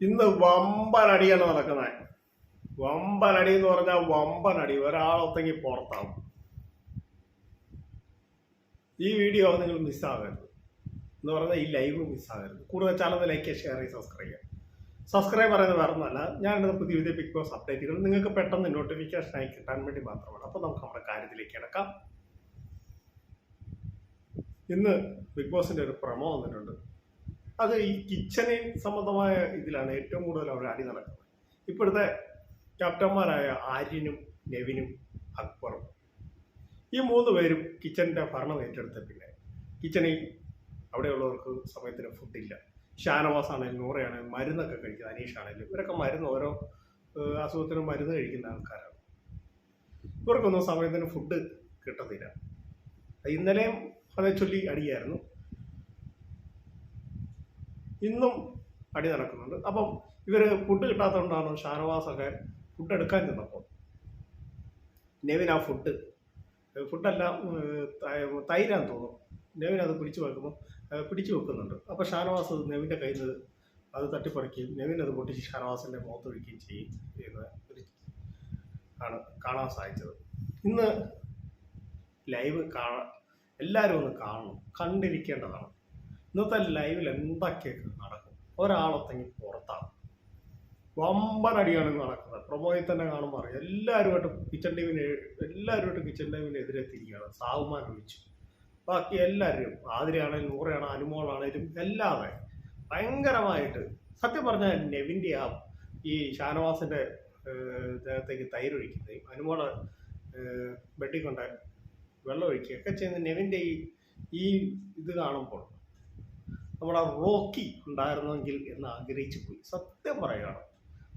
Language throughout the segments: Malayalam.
ഇന്ന് വമ്പനടിയാണ് നടക്കുന്നത്. വമ്പനടി എന്ന് പറഞ്ഞാൽ വമ്പനടി. ഒരാളൊത്തെങ്കിൽ പുറത്താവും. ഈ വീഡിയോ നിങ്ങൾ മിസ്സാകരുത് എന്ന് പറഞ്ഞാൽ ഈ ലൈവ് മിസ്സാകരുത് കൂടുതൽ ചാനൽ ലൈക്ക് ഷെയർ ചെയ്ത് സബ്സ്ക്രൈബ് ചെയ്യുക സബ്സ്ക്രൈബ് പറയുന്നത് വേറെ ഒന്നല്ല ഞാൻ ഇടുന്ന പുതിയ പുതിയ ബിഗ് ബോസ് അപ്ഡേറ്റുകൾ നിങ്ങൾക്ക് പെട്ടെന്ന് നോട്ടിഫിക്കേഷൻ ആയി കിട്ടാൻ വേണ്ടി മാത്രമാണ്. അപ്പോൾ നമുക്ക് നമ്മുടെ കാര്യത്തിലേക്ക് കിടക്കാം. ഇന്ന് ബിഗ് ബോസിന്റെ ഒരു പ്രമോ വന്നിട്ടുണ്ട്. അത് ഈ കിച്ചണി സംബന്ധമായ ഇതിലാണ് ഏറ്റവും കൂടുതൽ അവർ അടി നടക്കുന്നത്. ഇപ്പോഴത്തെ ക്യാപ്റ്റന്മാരായ ആര്യനും നെവിനും അക്ബറും. ഈ മൂന്ന് പേരും കിച്ചണിന്റെ ഭരണം ഏറ്റെടുത്ത പിന്നെ കിച്ചണിൽ അവിടെയുള്ളവർക്ക് സമയത്തിന് ഫുഡില്ല ഷാനവാസ് ആണെങ്കിലും നൂറയാണെങ്കിലും മരുന്നൊക്കെ കഴിക്കുന്നത് അനീഷ് ആണെങ്കിലും ഇവരൊക്കെ മരുന്ന് ഓരോ അസുഖത്തിനും മരുന്ന് കഴിക്കുന്ന ആൾക്കാരാണ്. ഇവർക്കൊന്നും സമയത്തിന് ഫുഡ് കിട്ടത്തില്ല. ഇന്നലെയും അതേ ചൊല്ലി അടിയായിരുന്നു. ഇന്നും അടി നടക്കുന്നുണ്ട്. അപ്പം ഇവർ ഫുഡ് കിട്ടാത്തതുകൊണ്ടാണ് ഷാനവാസൊക്കെ ഫുഡ് എടുക്കാൻ ചെന്നപ്പോൾ. നെവിൻ ആ ഫുഡ് ഫുഡല്ല തൈരാൻ തോന്നും നെവിൻ അത് പിടിച്ചു വെക്കുമ്പോൾ പിടിച്ചു വെക്കുന്നുണ്ട്. അപ്പോൾ ഷാനവാസ് നെവിന്റെ കയ്യിൽ നിന്ന് അത് തട്ടിപ്പറിക്കുകയും നെവിൻ അത് പൊട്ടിച്ച് ഷാനവാസിന്റെ മുഖത്ത് ഒഴിക്കുകയും ചെയ്യും ചെയ്യുന്ന ഒരു ആണ് കാണാൻ സാധിച്ചത്. ഇന്ന് ലൈവ് കാണാൻ എല്ലാവരും ഒന്ന് കാണണം. കണ്ടിരിക്കേണ്ടതാണ്. ഇന്നത്തെ ലൈവിൽ എന്തൊക്കെയൊക്കെ നടക്കും? ഒരാളൊത്തെങ്കിൽ പുറത്താണ്. വമ്പൻ അടിയാണ് നടക്കുന്നത്. പ്രൊമോയിൽ തന്നെ കാണുമ്പോൾ അറിയാം. എല്ലാവരുമായിട്ടും കിച്ചൺ ടീമിന് എല്ലാവരുമായിട്ടും കിച്ചൺ ടീമിനെതിരെ തിരിയാണ്. സാവുമാൻ ഒഴിച്ചു ബാക്കി എല്ലാവരും ആതിരയാണേലും നൂറയാണെങ്കിലും അനുമോളാണേലും എല്ലാവരും ഭയങ്കരമായിട്ട് സത്യം പറഞ്ഞാൽ നെവിന്റെ ആ ഈ ഷാനവാസിന്റെ ദേഹത്തേക്ക് തൈരൊഴിക്കുകയും അനുമോളെ വെട്ടിക്കൊണ്ട് വെള്ളം ഒഴിക്കുകയൊക്കെ ചെയ്യുന്ന നെവിന്റെ ഈ ഈ ഇത് കാണുമ്പോൾ നമ്മുടെ റോക്കി ഉണ്ടായിരുന്നെങ്കിൽ എന്ന് ആഗ്രഹിച്ചു പോയി. സത്യം പറയുകയാണ്.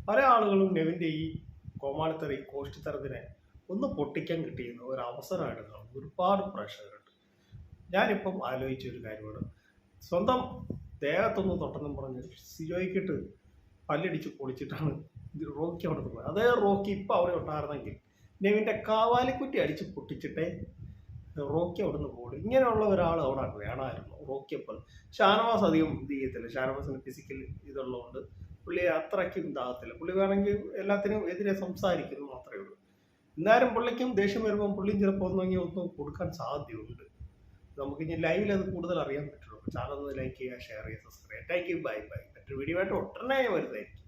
പല ആളുകളും നെവിന്റെ ഈ കോമാളിത്തറി കോഷ്ടിത്തരത്തിനെ ഒന്ന് പൊട്ടിക്കാൻ കിട്ടിയിരുന്ന ഒരു അവസരമായിട്ട് ഒരുപാട് പ്രേക്ഷകരുണ്ട്. ഞാനിപ്പം ആലോചിച്ച ഒരു കാര്യമാണ്. സ്വന്തം ദേഹത്തൊന്ന് തൊട്ടെന്നും പറഞ്ഞ് സിജോയ്ക്കിട്ട് പല്ലടിച്ച് പൊളിച്ചിട്ടാണ് റോക്കി അവിടെ പോയത്. അതേ റോക്കി ഇപ്പം അവിടെ ഉണ്ടായിരുന്നെങ്കിൽ നെവിന്റെ കാവാലിക്കുറ്റി അടിച്ച് പൊട്ടിച്ചിട്ടേ റോക്കി അവിടെ നിന്ന് പോകും ഇങ്ങനെയുള്ള ഒരാൾ അവിടെ വേണമായിരുന്നു റോക്കിയപ്പോൾ ഷാനവാസ് അധികം ഇത് ചെയ്യത്തില്ല. ഷാനവാസിന് ഫിസിക്കൽ ഇതുള്ളതുകൊണ്ട് പുള്ളി അത്രയ്ക്കും ഇതാകത്തില്ല. പുള്ളി വേണമെങ്കിൽ എല്ലാത്തിനും എതിരെ സംസാരിക്കുന്നു മാത്രമേ ഉള്ളൂ. എന്നാലും പുള്ളിക്കും ദേഷ്യം വരുമ്പോൾ പുള്ളിയും ചിലപ്പോൾ ഒന്നെങ്കിൽ ഒന്നും കൊടുക്കാൻ സാധ്യതയുണ്ട്. നമുക്ക് ഇനി ലൈവിൽ അത് കൂടുതൽ അറിയാൻ പറ്റുള്ളൂ. ചാനൽ ഒന്ന് ലൈക്ക് ചെയ്യുക ഷെയർ ചെയ്യുക subscribe thank you bye bye മറ്റൊരു വീഡിയോ ആയിട്ട് ഉടനെ വരുന്നതായിരിക്കും.